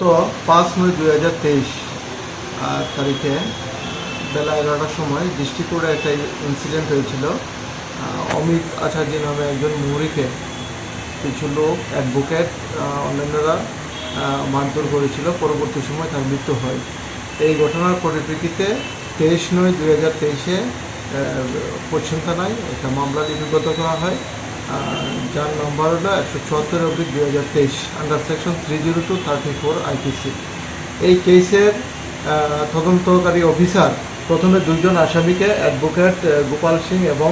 তো পাঁচ নয় দুই হাজার তেইশ তারিখে বেলা এগারোটার সময় রোডে একটা ইনসিডেন্ট হয়েছিল। অমিত আচার্য নামে একজন মুহুরিকে কিছু লোক অ্যাডভোকেট অন্যান্যরা মারধর করেছিল। পরবর্তী সময় তার মৃত্যু হয়। এই ঘটনার পরিপ্রেক্ষিতে তেইশ নয় দুই হাজার তেইশে পশ্চিম থানায় একটা মামলা লিপিবদ্ধ করা হয়। যার নম্বর হলো একশো চুয়াত্তর অব্দিক দুই হাজার তেইশ under section three zero two thirty four IPC এই কেসের তদন্তকারী অফিসার প্রথমে দুইজন আসামিকে অ্যাডভোকেট গোপাল সিং এবং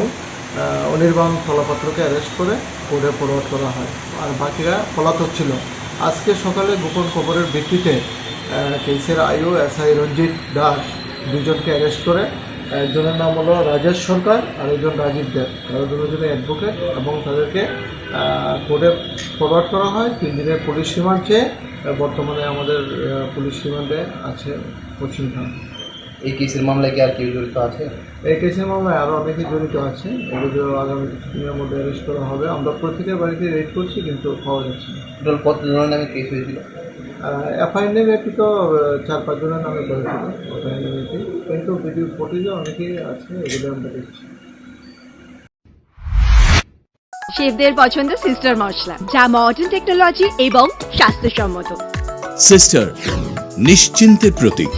অনির্বাণ থলাপাত্রকে অ্যারেস্ট করে কোর্টে ফরওয়ার্ড করা হয়। আর বাকিরা পলাতক ছিল। আজকে সকালে গোপন খবরের ভিত্তিতে কেসের আইও এসআই রঞ্জিত দাস দুজনকে অ্যারেস্ট করে একজনের নাম হলো রাজেশ সরকার আর একজন রাজীব দেব। তারা দুজনে অ্যাডভোকেট এবং তাদেরকে কোর্টে ফরওয়ার্ড করা হয়। তিন দিনের পুলিশ রিমান্ড চেয়ে বর্তমানে আমাদের পুলিশ রিমান্ডে আছে পশ্চিম থানা। এই কেসের মামলায় কি আর কেউ জড়িত আছে? এই কেসের মামলায় আরও অনেকে জড়িত আছে। এগুলো আগামী কিছুদিনের মধ্যে অ্যারেস্ট করা হবে। আমরা প্রত্যেকের বাড়িতে রেড করছি কিন্তু পাওয়া যাচ্ছে না। টোটাল কত নামে কেস হয়েছিল? এফআইআর নেমে একটি তো চার পাঁচজনের নামে করেছিল এফআইআর নেমে কিন্তু ভিডিও ফুটেজে অনেকেই আছে এগুলো আমরা দেখছি। শেফদের পছন্দ সিস্টার মশলা যা মডার্ন টেকনোলজি এবং স্বাস্থ্যসম্মত। সিস্টার নিশ্চিন্তের প্রতীক।